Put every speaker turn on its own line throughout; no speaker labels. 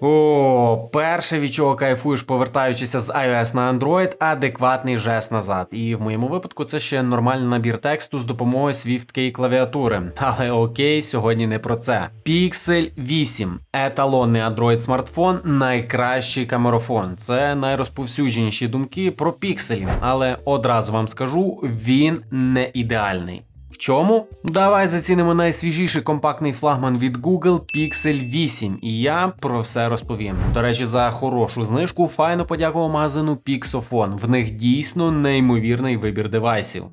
О, перше, від чого кайфуєш, повертаючися з iOS на Android, адекватний жест назад. І в моєму випадку це ще нормальний набір тексту з допомогою SwiftKey клавіатури. Але окей, сьогодні не про це. Pixel 8 еталонний Android смартфон, найкращий камерафон. Це найрозповсюдженіші думки про пікселі. Але одразу вам скажу, він не ідеальний. Чому? Давай зацінимо найсвіжіший компактний флагман від Google Pixel 8, і я про все розповім. До речі, за хорошу знижку файно подякував магазину Pixophone. В них дійсно неймовірний вибір девайсів.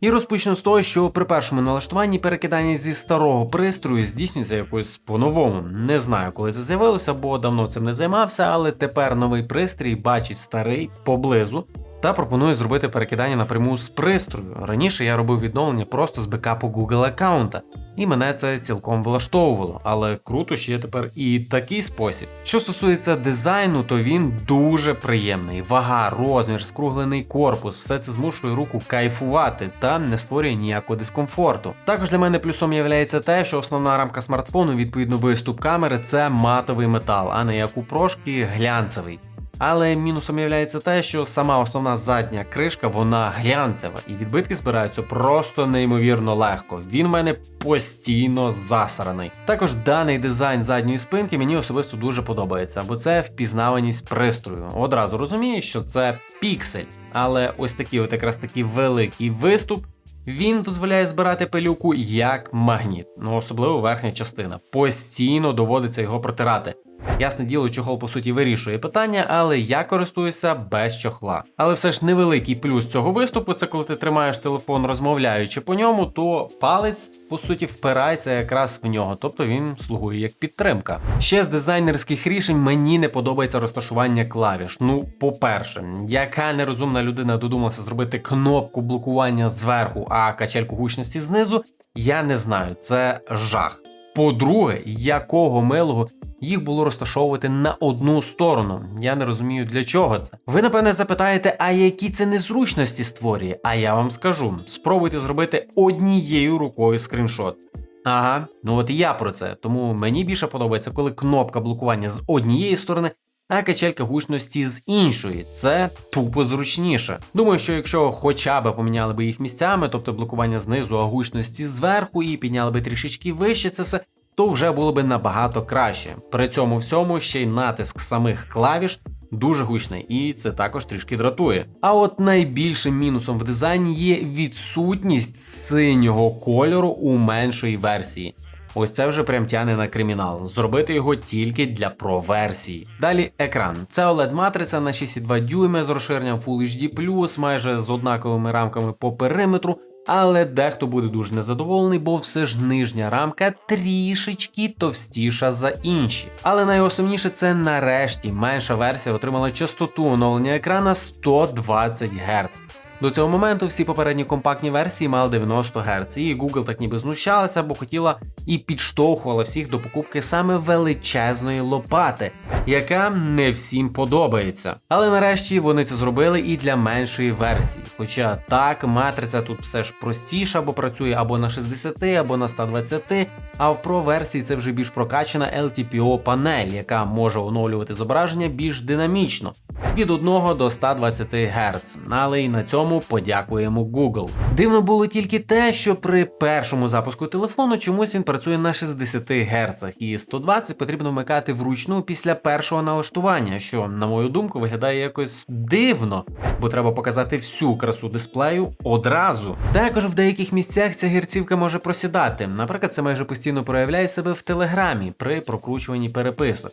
І розпочну з того, що при першому налаштуванні перекидання зі старого пристрою здійснюється якось по-новому. Не знаю, коли це з'явилося, бо давно цим не займався, але тепер новий пристрій бачить старий поблизу. Та пропоную зробити перекидання напряму з пристрою. Раніше я робив відновлення просто з бекапу Google аккаунта, і мене це цілком влаштовувало, але круто ще є тепер і такий спосіб. Що стосується дизайну, то він дуже приємний. Вага, розмір, скруглений корпус, все це змушує руку кайфувати та не створює ніякого дискомфорту. Також для мене плюсом є те, що основна рамка смартфону, відповідно виступ камери, це матовий метал, а не як у прошки глянцевий. Але мінусом є те, що сама основна задня кришка вона глянцева, і відбитки збираються просто неймовірно легко. Він в мене постійно засраний. Також даний дизайн задньої спинки мені особисто дуже подобається, бо це впізнаваність пристрою. Одразу розумію, що це піксель, але ось такий от якраз такий великий виступ. Він дозволяє збирати пилюку як магніт, ну особливо верхня частина. Постійно доводиться його протирати. Ясне діло, чохол по суті вирішує питання, але я користуюся без чохла. Але все ж невеликий плюс цього виступу це коли ти тримаєш телефон, розмовляючи по ньому, то палець по суті впирається якраз в нього, тобто він слугує як підтримка. Ще з дизайнерських рішень мені не подобається розташування клавіш. Ну, по-перше, яка нерозумна людина додумалася зробити кнопку блокування зверху, а качельку гучності знизу, я не знаю. Це жах. По-друге, якого милого їх було розташовувати на одну сторону. Я не розумію для чого це. Ви напевне запитаєте, а які це незручності створює? А я вам скажу: спробуйте зробити однією рукою скріншот. Ага, ну от і я про це. Тому мені більше подобається, коли кнопка блокування з однієї сторони. А качелька гучності з іншої, це тупо зручніше. Думаю, що якщо хоча б поміняли би їх місцями, тобто блокування знизу, а гучності зверху, і підняли би трішечки вище це все, то вже було би набагато краще. При цьому всьому ще й натиск самих клавіш. Дуже гучний, і це також трішки дратує. А от найбільшим мінусом в дизайні є відсутність синього кольору у меншої версії. Ось це вже прям тяне на кримінал. Зробити його тільки для Pro версії. Далі екран. Це oled матриця на 6,2 дюйми з розширенням Full HD+, майже з однаковими рамками по периметру. Але дехто буде дуже незадоволений, бо все ж нижня рамка трішечки товстіша за інші. Але найосумніше це нарешті менша версія отримала частоту оновлення екрана 120 Гц. До цього моменту всі попередні компактні версії мали 90 Гц, і Google так ніби знущалася, бо хотіла і підштовхувала всіх до покупки саме величезної лопати, яка не всім подобається. Але нарешті вони це зробили і для меншої версії. Хоча так, матриця тут все ж простіша, бо працює або на 60, або на 120, а в Pro версії це вже більш прокачана LTPO панель, яка може оновлювати зображення більш динамічно від 1 до 120 Гц. Але й на цьому подякуємо Google. Дивно було тільки те, що при першому запуску телефону чомусь він працює на 60 Гц, і 120 потрібно вмикати вручну після першого налаштування, що, на мою думку, виглядає якось дивно, бо треба показати всю красу дисплею одразу. Також в деяких місцях ця герцівка може просідати. Наприклад, це майже постійно проявляє себе в телеграмі при прокручуванні переписок.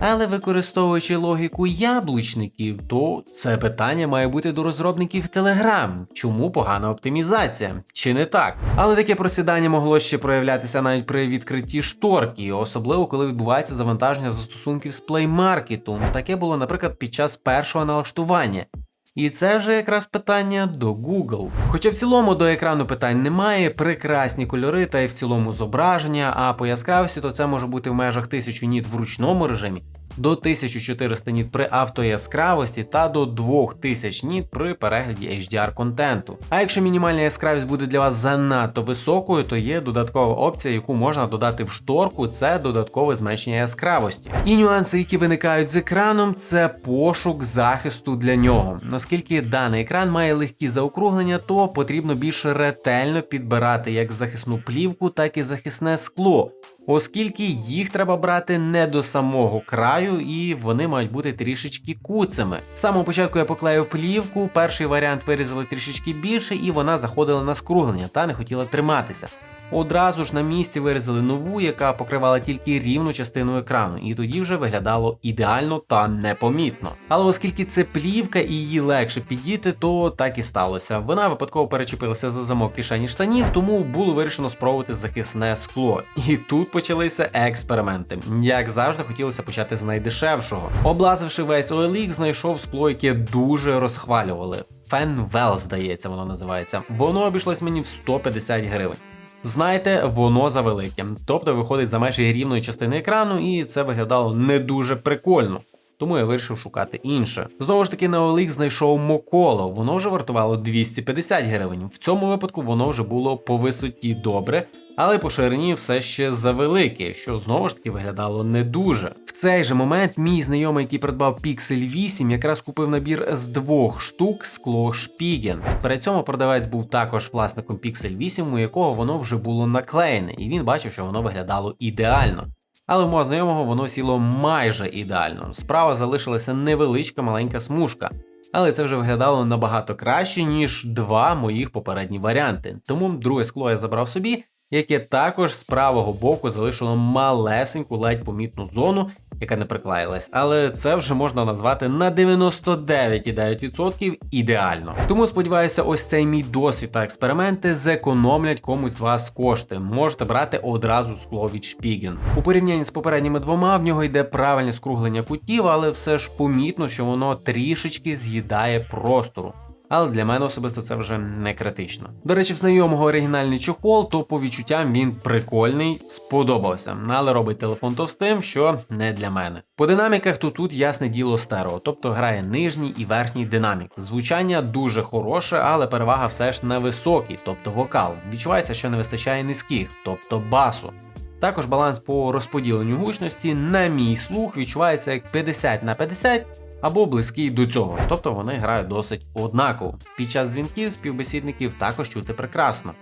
Але використовуючи логіку яблучників, то це питання має бути до розробників Telegram. Чому погана оптимізація? Чи не так? Але таке просідання могло ще проявлятися навіть при відкритті шторки, особливо коли відбувається завантаження застосунків з Play Market. Таке було, наприклад, під час першого налаштування. І це вже якраз питання до Google. Хоча в цілому до екрану питань немає, прекрасні кольори та й в цілому зображення, а по яскравості то це може бути в межах 1000 ніт в ручному режимі до 1400 ніт при автояскравості та до 2000 ніт при перегляді HDR контенту. А якщо мінімальна яскравість буде для вас занадто високою, то є додаткова опція, яку можна додати в шторку, це додаткове зменшення яскравості. І нюанси, які виникають з екраном, це пошук захисту для нього. Оскільки даний екран має легкі заокруглення, то потрібно більш ретельно підбирати як захисну плівку, так і захисне скло, оскільки їх треба брати не до самого краю, і вони мають бути трішечки куцими. З самого початку я поклеїв плівку, перший варіант вирізали трішечки більше, і вона заходила на скруглення та не хотіла триматися. Одразу ж на місці вирізали нову, яка покривала тільки рівну частину екрану, і тоді вже виглядало ідеально та непомітно. Але оскільки це плівка і її легше підійти, то так і сталося. Вона випадково перечепилася за замок кишені штанів, тому було вирішено спробувати захисне скло. І тут почалися експерименти. Як завжди, хотілося почати з найдешевшого. Облазивши весь OLX, знайшов скло, яке дуже розхвалювали. Фенвел, здається, воно називається. Воно обійшлось мені в 150 гривень. Знаєте, воно завелике, тобто виходить за межі рівної частини екрану, і це виглядало не дуже прикольно. Тому я вирішив шукати інше. Знову ж таки, на OLX знайшов Моколо, воно вже вартувало 250 гривень. В цьому випадку воно вже було по висоті добре, але по ширині все ще завелике, що знову ж таки виглядало не дуже. В цей же момент мій знайомий, який придбав Pixel 8, якраз купив набір з двох штук скло Шпіген. При цьому продавець був також власником Pixel 8, у якого воно вже було наклеєне, і він бачив, що воно виглядало ідеально. Але в мого знайомого воно сіло майже ідеально. Справа залишилася невеличка маленька смужка. Але це вже виглядало набагато краще, ніж два моїх попередні варіанти. Тому друге скло я забрав собі, яке також з правого боку залишило малесеньку ледь помітну зону, яка не приклеїлась. Але це вже можна назвати на 99,9% ідеально. Тому сподіваюся, ось цей мій досвід та експерименти зекономлять комусь з вас кошти. Можете брати одразу скло від Шпіген. У порівнянні з попередніми двома в нього йде правильне скруглення кутів, але все ж помітно, що воно трішечки з'їдає простору але для мене особисто це вже не критично. До речі, в знайомого оригінальний чохол, то по відчуттям він прикольний, сподобався, але робить телефон товстим, що не для мене. По динаміках то тут ясне діло стерео, тобто грає нижній і верхній динамік. Звучання дуже хороше, але перевага все ж на високий, тобто вокал. Відчувається, що не вистачає низьких, тобто басу. Також баланс по розподіленню гучності, на мій слух, відчувається як 50 на 50, або близький до цього, тобто вони грають досить однаково. Під час дзвінків співбесідників також чути прекрасно.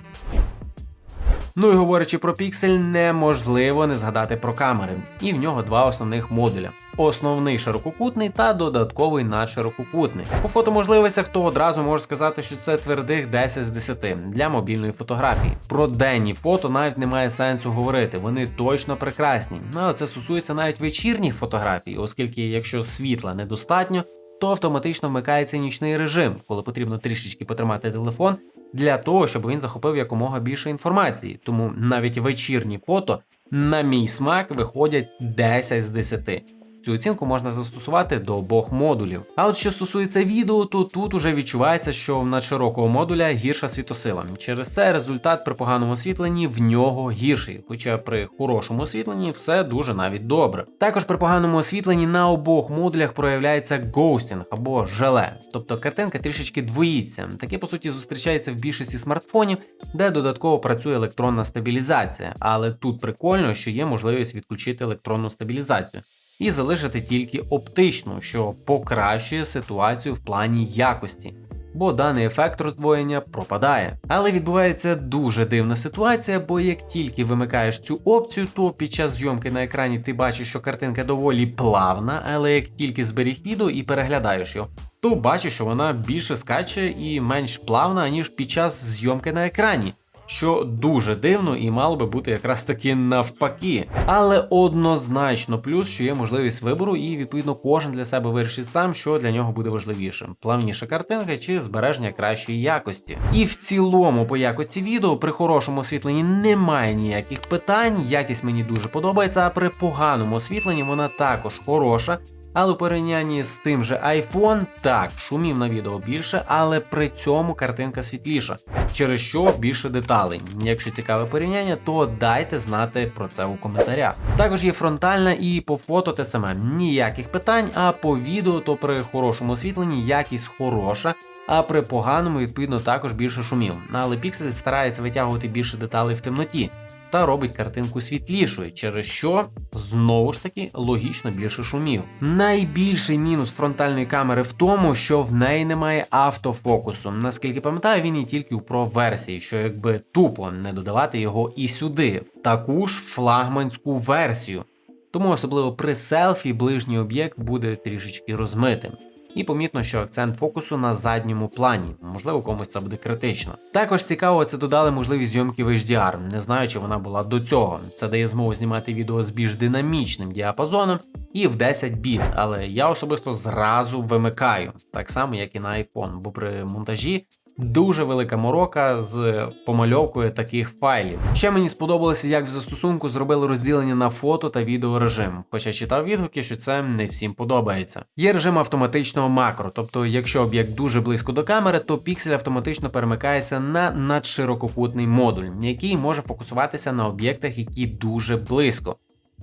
Ну і говорячи про піксель, неможливо не згадати про камери, і в нього два основних модуля: основний ширококутний та додатковий надширококутний. По фотоможливостях то одразу можу сказати, що це твердих 10 з 10 для мобільної фотографії. Про денні фото навіть немає сенсу говорити, вони точно прекрасні. Ну, але це стосується навіть вечірніх фотографій, оскільки якщо світла недостатньо. То автоматично вмикається нічний режим, коли потрібно трішечки потримати телефон для того, щоб він захопив якомога більше інформації. Тому навіть вечірні фото, на мій смак, виходять 10 з 10. Цю оцінку можна застосувати до обох модулів. А от що стосується відео, то тут уже відчувається, що в надширокого модуля гірша світосила. Через це результат при поганому освітленні в нього гірший, хоча при хорошому освітленні все дуже навіть добре. Також при поганому освітленні на обох модулях проявляється гоустінг або желе, тобто картинка трішечки двоїться. Таке по суті зустрічається в більшості смартфонів, де додатково працює електронна стабілізація. Але тут прикольно, що є можливість відключити електронну стабілізацію і залишити тільки оптичну, що покращує ситуацію в плані якості. Бо даний ефект роздвоєння пропадає. Але відбувається дуже дивна ситуація, бо як тільки вимикаєш цю опцію, то під час зйомки на екрані ти бачиш, що картинка доволі плавна, але як тільки зберіг відео і переглядаєш його, то бачиш, що вона більше скаче і менш плавна, ніж під час зйомки на екрані що дуже дивно і мало би бути якраз таки навпаки. Але однозначно плюс, що є можливість вибору, і відповідно кожен для себе вирішить сам, що для нього буде важливішим: плавніша картинка чи збереження кращої якості. І в цілому, по якості відео при хорошому освітленні немає ніяких питань. Якість мені дуже подобається, а при поганому освітленні вона також хороша. Але у порівнянні з тим же iPhone, так, шумів на відео більше, але при цьому картинка світліша, через що більше деталей. Якщо цікаве порівняння, то дайте знати про це у коментарях. Також є фронтальна і по фото те саме. Ніяких питань, а по відео, то при хорошому освітленні якість хороша. А при поганому, відповідно, також більше шумів. Але Pixel старається витягувати більше деталей в темноті та робить картинку світлішою, через що знову ж таки логічно більше шумів. Найбільший мінус фронтальної камери в тому, що в неї немає автофокусу. Наскільки пам'ятаю, він є тільки у Pro версії, що якби тупо не додавати його і сюди, в таку ж флагманську версію. Тому особливо при селфі ближній об'єкт буде трішечки розмитим і помітно, що акцент фокусу на задньому плані. Можливо, комусь це буде критично. Також цікаво, це додали можливість зйомки в HDR, не знаю, чи вона була до цього. Це дає змогу знімати відео з більш динамічним діапазоном і в 10 біт, але я особисто зразу вимикаю, так само як і на iPhone, бо при монтажі Дуже велика морока з помальовкою таких файлів. Ще мені сподобалося, як в застосунку зробили розділення на фото та відео режим, хоча читав відгуки, що це не всім подобається. Є режим автоматичного макро, тобто, якщо об'єкт дуже близько до камери, то піксель автоматично перемикається на надширококутний модуль, який може фокусуватися на об'єктах, які дуже близько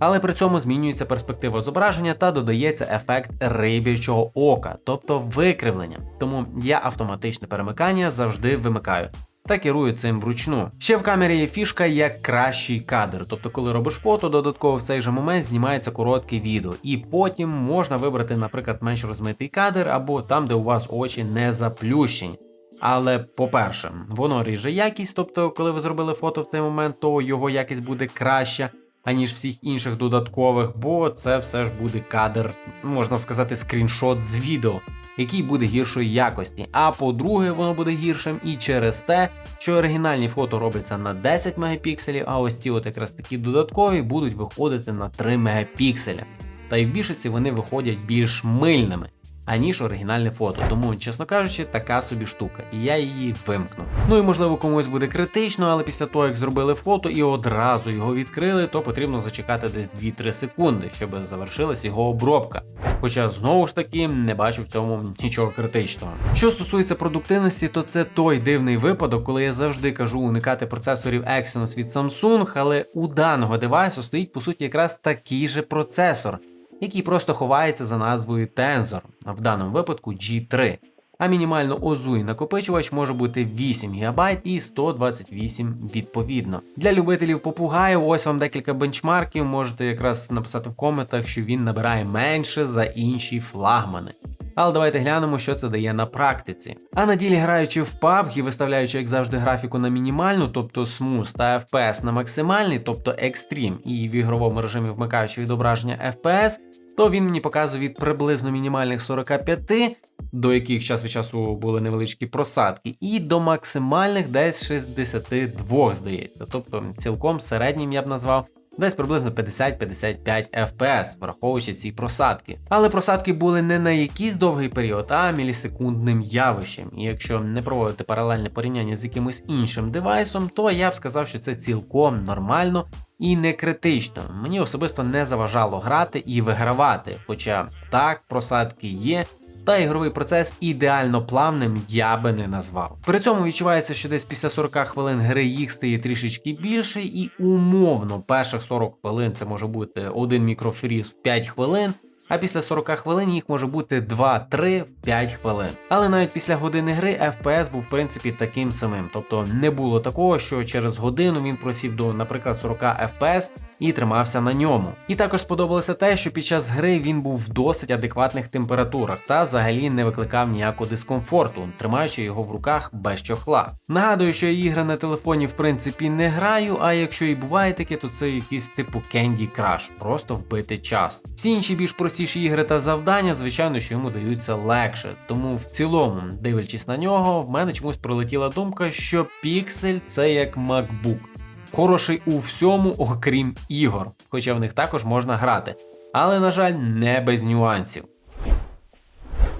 але при цьому змінюється перспектива зображення та додається ефект рибячого ока, тобто викривлення. Тому я автоматичне перемикання завжди вимикаю. Та керую цим вручну. Ще в камері є фішка як кращий кадр. Тобто, коли робиш фото, додатково в цей же момент знімається коротке відео, і потім можна вибрати, наприклад, менш розмитий кадр або там, де у вас очі не заплющені. Але по-перше, воно ріже якість, тобто, коли ви зробили фото в цей момент, то його якість буде краща аніж всіх інших додаткових, бо це все ж буде кадр, можна сказати, скріншот з відео, який буде гіршої якості. А по-друге, воно буде гіршим і через те, що оригінальні фото робляться на 10 мегапікселів, а ось ці от якраз такі додаткові будуть виходити на 3 мегапікселя. Та й в більшості вони виходять більш мильними аніж оригінальне фото. Тому, чесно кажучи, така собі штука, і я її вимкну. Ну і можливо комусь буде критично, але після того, як зробили фото і одразу його відкрили, то потрібно зачекати десь 2-3 секунди, щоб завершилась його обробка. Хоча знову ж таки не бачу в цьому нічого критичного. Що стосується продуктивності, то це той дивний випадок, коли я завжди кажу уникати процесорів Exynos від Samsung, але у даного девайсу стоїть по суті якраз такий же процесор який просто ховається за назвою Tensor, в даному випадку G3. А мінімально озуй накопичувач може бути 8 ГБ і 128 відповідно. Для любителів попугаїв, ось вам декілька бенчмарків, можете якраз написати в коментах, що він набирає менше за інші флагмани. Але давайте глянемо, що це дає на практиці. А на ділі граючи в PUBG виставляючи, як завжди, графіку на мінімальну, тобто смус та FPS на максимальний, тобто Extreme, і в ігровому режимі вмикаючи відображення FPS, то він мені показує від приблизно мінімальних 45, до яких час від часу були невеличкі просадки, і до максимальних десь 62, здається. Тобто цілком середнім я б назвав десь приблизно 50-55 FPS, враховуючи ці просадки. Але просадки були не на якийсь довгий період, а мілісекундним явищем. І якщо не проводити паралельне порівняння з якимось іншим девайсом, то я б сказав, що це цілком нормально і не критично. Мені особисто не заважало грати і вигравати. Хоча так, просадки є, та ігровий процес ідеально плавним я би не назвав. При цьому відчувається, що десь після 40 хвилин гри їх стає трішечки більше, і умовно перших 40 хвилин це може бути один мікрофріз в 5 хвилин а після 40 хвилин їх може бути 2-3 5 хвилин. Але навіть після години гри FPS був в принципі таким самим, тобто не було такого, що через годину він просів до, наприклад, 40 FPS і тримався на ньому. І також сподобалося те, що під час гри він був в досить адекватних температурах та взагалі не викликав ніякого дискомфорту, тримаючи його в руках без чохла. Нагадую, що я ігри на телефоні в принципі не граю, а якщо і буває таке, то це якийсь типу Candy Crush, просто вбити час. Всі інші більш простіші ігри та завдання, звичайно, що йому даються легше. Тому в цілому, дивлячись на нього, в мене чомусь пролетіла думка, що Pixel це як MacBook. Хороший у всьому, окрім ігор, хоча в них також можна грати. Але, на жаль, не без нюансів.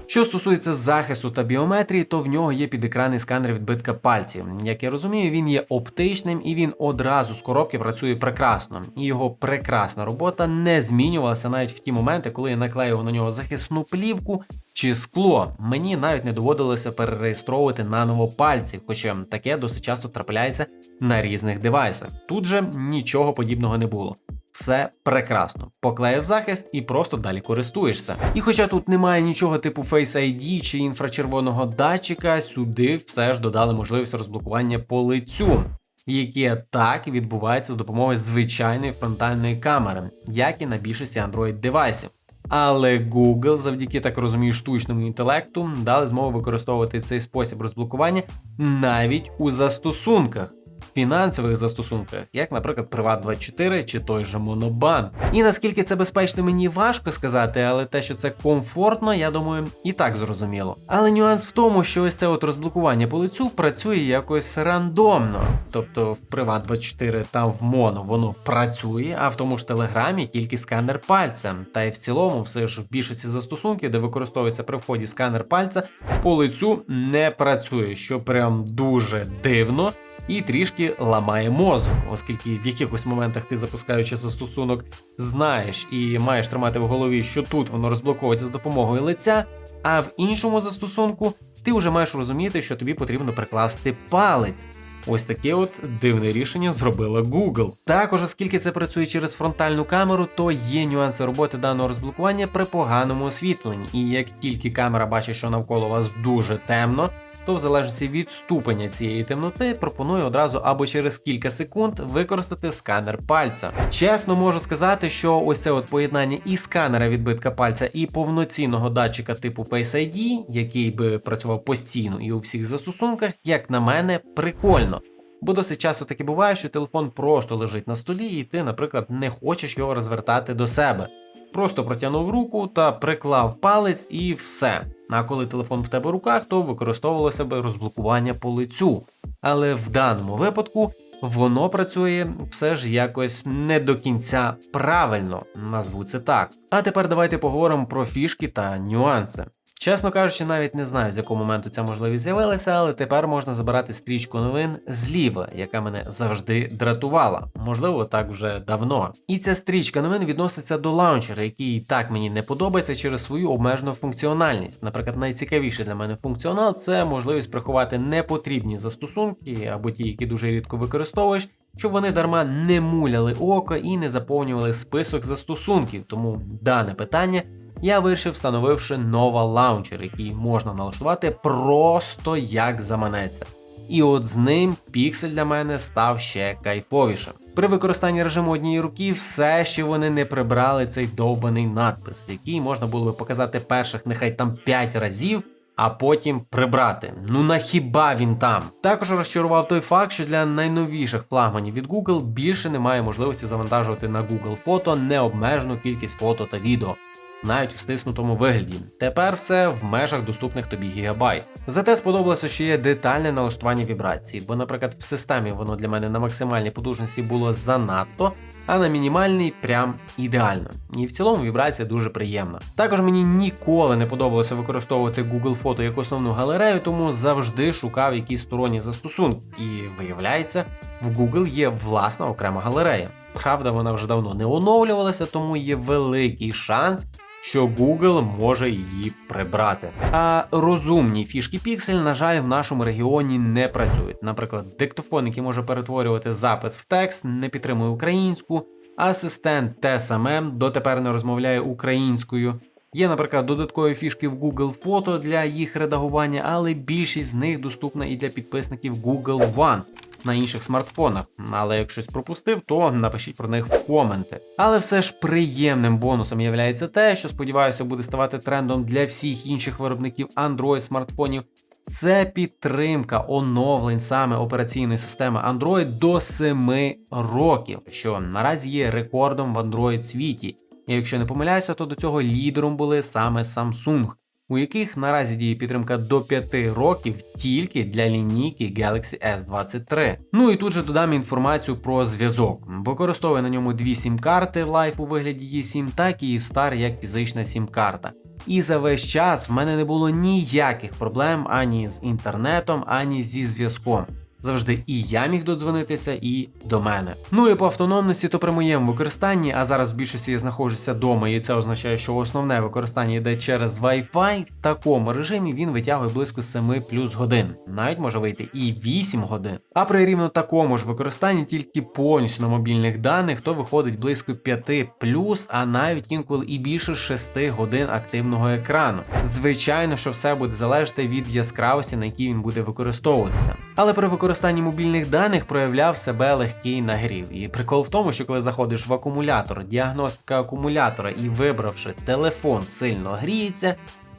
Що стосується захисту та біометрії, то в нього є підекранний сканер відбитка пальців. Як я розумію, він є оптичним і він одразу з коробки працює прекрасно. І його прекрасна робота не змінювалася навіть в ті моменти, коли я наклеював на нього захисну плівку чи скло. Мені навіть не доводилося перереєстровувати наново пальці, хоча таке досить часто трапляється на різних девайсах. Тут же нічого подібного не було. Все прекрасно. Поклеїв захист і просто далі користуєшся. І хоча тут немає нічого типу Face ID чи інфрачервоного датчика, сюди все ж додали можливість розблокування по лицю. Яке так відбувається з допомогою звичайної фронтальної камери, як і на більшості Android девайсів. Але Google, завдяки так розумію, штучному інтелекту, дали змогу використовувати цей спосіб розблокування навіть у застосунках фінансових застосунках, як, наприклад, Privat24 чи той же Monobank. І наскільки це безпечно, мені важко сказати, але те, що це комфортно, я думаю, і так зрозуміло. Але нюанс в тому, що ось це от розблокування по лицю працює якось рандомно. Тобто в Privat24 та в Mono воно працює, а в тому ж телеграмі тільки сканер пальця. Та й в цілому, все ж в більшості застосунків, де використовується при вході сканер пальця, по лицю не працює, що прям дуже дивно і трішки ламає мозок, оскільки в якихось моментах ти запускаючи застосунок, знаєш і маєш тримати в голові, що тут воно розблоковується за допомогою лиця, а в іншому застосунку ти вже маєш розуміти, що тобі потрібно прикласти палець. Ось таке от дивне рішення зробила Google. Також, оскільки це працює через фронтальну камеру, то є нюанси роботи даного розблокування при поганому освітленні. І як тільки камера бачить, що навколо вас дуже темно, то в залежності від ступеня цієї темноти пропоную одразу або через кілька секунд використати сканер пальця. Чесно можу сказати, що ось це от поєднання і сканера відбитка пальця, і повноцінного датчика типу Face ID, який би працював постійно і у всіх застосунках, як на мене, прикольно. Бо досить часто таке буває, що телефон просто лежить на столі, і ти, наприклад, не хочеш його розвертати до себе. Просто протягнув руку та приклав палець і все. А коли телефон в тебе в руках, то використовувалося себе розблокування по лицю. Але в даному випадку воно працює все ж якось не до кінця правильно, назву це так. А тепер давайте поговоримо про фішки та нюанси. Чесно кажучи, навіть не знаю, з якого моменту ця можливість з'явилася, але тепер можна забирати стрічку новин зліва, яка мене завжди дратувала. Можливо, так вже давно. І ця стрічка новин відноситься до лаунчера, який так мені не подобається через свою обмежену функціональність. Наприклад, найцікавіший для мене функціонал це можливість приховати непотрібні застосунки або ті, які дуже рідко використовуєш. Щоб вони дарма не муляли око і не заповнювали список застосунків, тому дане питання я вирішив, встановивши нова лаунчер, який можна налаштувати просто як заманеться. І от з ним піксель для мене став ще кайфовішим. При використанні режиму однієї руки все ще вони не прибрали цей довбаний надпис, який можна було би показати перших нехай там 5 разів, а потім прибрати. Ну на хіба він там? Також розчарував той факт, що для найновіших флагманів від Google більше немає можливості завантажувати на Google фото необмежену кількість фото та відео навіть в стиснутому вигляді. Тепер все в межах доступних тобі гігабайт. Зате сподобалося, що є детальне налаштування вібрації, бо, наприклад, в системі воно для мене на максимальній потужності було занадто, а на мінімальній прям ідеально. І в цілому вібрація дуже приємна. Також мені ніколи не подобалося використовувати Google фото як основну галерею, тому завжди шукав якісь сторонні застосунки. І виявляється, в Google є власна окрема галерея. Правда, вона вже давно не оновлювалася, тому є великий шанс, що Google може її прибрати. А розумні фішки Pixel, на жаль, в нашому регіоні не працюють. Наприклад, диктофон, який може перетворювати запис в текст, не підтримує українську. Асистент те саме дотепер не розмовляє українською. Є, наприклад, додаткові фішки в Google Фото для їх редагування, але більшість з них доступна і для підписників Google One на інших смартфонах. Але як щось пропустив, то напишіть про них в коменти. Але все ж приємним бонусом є те, що сподіваюся буде ставати трендом для всіх інших виробників Android смартфонів. Це підтримка оновлень саме операційної системи Android до 7 років, що наразі є рекордом в Android світі. І якщо не помиляюся, то до цього лідером були саме Samsung у яких наразі діє підтримка до 5 років тільки для лінійки Galaxy S23. Ну і тут же додам інформацію про зв'язок. Використовує на ньому дві сім-карти Life у вигляді eSIM, так і Star як фізична сім-карта. І за весь час в мене не було ніяких проблем ані з інтернетом, ані зі зв'язком. Завжди і я міг додзвонитися, і до мене. Ну і по автономності, то при моєму використанні, а зараз в більшості я знаходжуся вдома, і це означає, що основне використання йде через Wi-Fi. В такому режимі він витягує близько 7 плюс годин. Навіть може вийти і 8 годин. А при рівно такому ж використанні тільки повністю на мобільних даних, то виходить близько 5 плюс, а навіть інколи і більше 6 годин активного екрану. Звичайно, що все буде залежати від яскравості, на якій він буде використовуватися. Але при використанні мобільних даних проявляв себе легкий нагрів. І прикол в тому, що коли заходиш в акумулятор, діагностика акумулятора і вибравши телефон сильно гріється,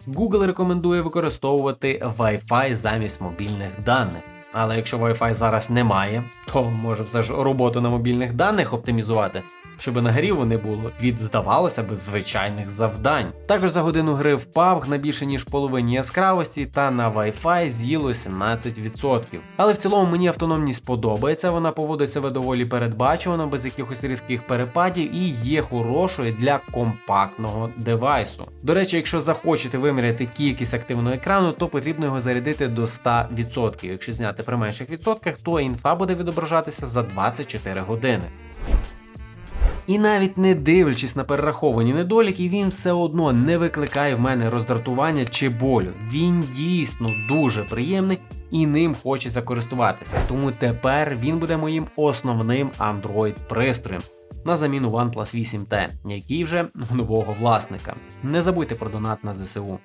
Google рекомендує використовувати Wi-Fi замість мобільних даних. Але якщо Wi-Fi зараз немає, то може все ж роботу на мобільних даних оптимізувати, щоб нагріву не було від, здавалося би, звичайних завдань. Також за годину гри в PUBG на більше ніж половині яскравості та на Wi-Fi з'їло 17%. Але в цілому мені автономність подобається, вона поводить себе доволі передбачувано, без якихось різких перепадів і є хорошою для компактного девайсу. До речі, якщо захочете виміряти кількість активного екрану, то потрібно його зарядити до 100%. Якщо зняти при менших відсотках, то інфа буде відображатися за 24 години. І навіть не дивлячись на перераховані недоліки, він все одно не викликає в мене роздратування чи болю. Він дійсно дуже приємний і ним хочеться користуватися. Тому тепер він буде моїм основним Android пристроєм. На заміну OnePlus 8T, який вже нового власника. Не забудьте про донат на ЗСУ.